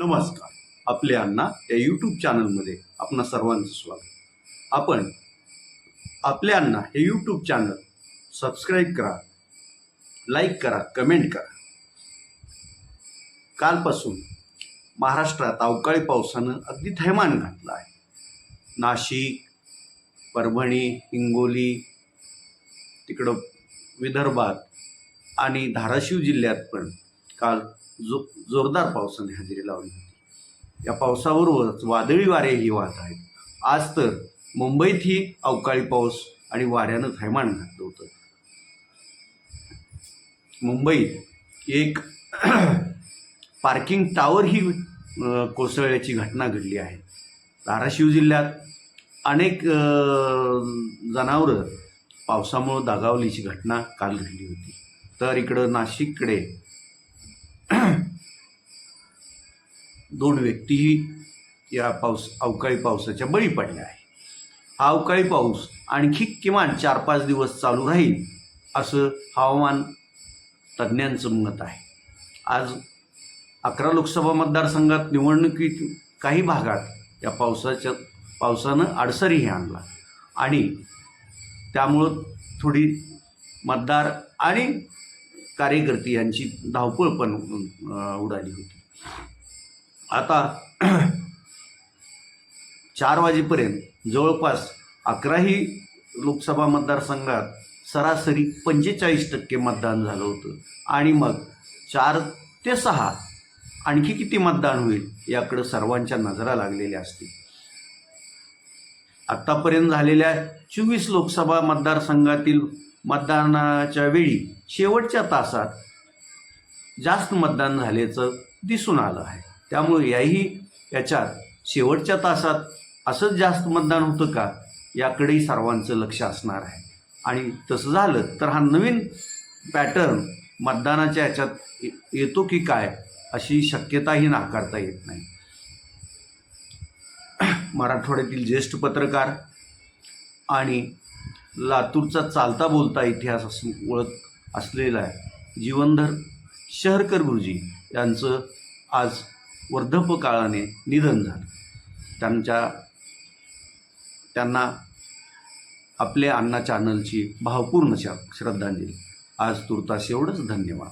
नमस्कार. आपले अण्णा या यूट्यूब चॅनलमध्ये आपणा सर्वांचं स्वागत. आपण आपले अण्णा हे यूट्यूब चॅनल सबस्क्राईब करा लाईक करा कमेंट करा. कालपासून महाराष्ट्रात अवकाळी पावसानं अगदी थैमान घातलं आहे. नाशिक परभणी हिंगोली तिकडं विदर्भात आणि धाराशिव जिल्ह्यात पण काल जो जोरदार पावसाने हजेरी लावली होती. या पावसाबरोबरच वादळी वारेही वाहत आहेत. आज तर मुंबईतही अवकाळी पाऊस आणि वाऱ्यानं थैमान घातलं होतं. मुंबईत एक पार्किंग टावर ही कोसळल्याची घटना घडली आहे. धाराशिव जिल्ह्यात अनेक जनावरं पावसामुळं दागावलीची घटना काल घडली होती. तर इकडं नाशिककडे दोन व्यक्तीही या पाऊस अवकाळी पावसाच्या बळी पडल्या आहे हा अवकाळी पाऊस आणखी किमान चार पाच दिवस चालू राहील असं हवामान तज्ज्ञांचं मत आहे. आज अकरा लोकसभा मतदारसंघात निवडणुकीत काही भागात या पावसाच्या पावसानं अडसरीही आणला. आणि त्यामुळं थोडी मतदार आणि कार्यकर्ते यांची धावपळ पण उडाली होती. आता चार वाजेपर्यंत जवळपास अकराही लोकसभा मतदारसंघात सरासरी पंचेचाळीस टक्के मतदान झालं होतं. आणि मग चार ते सहा आणखी किती मतदान होईल याकडं सर्वांच्या नजरा लागलेल्या असतील. आत्तापर्यंत झालेल्या चोवीस लोकसभा मतदारसंघातील मतदानाच्या वेळी शेवटच्या तासात जास्त मतदान झाल्याचं दिसून आलं आहे. त्यामुळे याही याच्यात शेवटच्या तासात असंच जास्त मतदान होतं का? याकडेही सर्वांचं लक्ष असणार आहे. आणि तसं झालं तर हा नवीन पॅटर्न मतदानाच्या याच्यात येतो की काय अशी शक्यताही नाकारता येत नाही. मराठवाड्यातील ज्येष्ठ पत्रकार आणि लातूरचा चालता बोलता इतिहास अस ओळख असलेला आहे जीवनधर शहरकर गुरुजी यांचं आज वर्धपकाळाने निधन झालं. त्यांच्या त्यांना आपल्या अण्णा चॅनलची भावपूर्ण श्रद्धांजली. आज तुर्तास एवढंच धन्यवाद.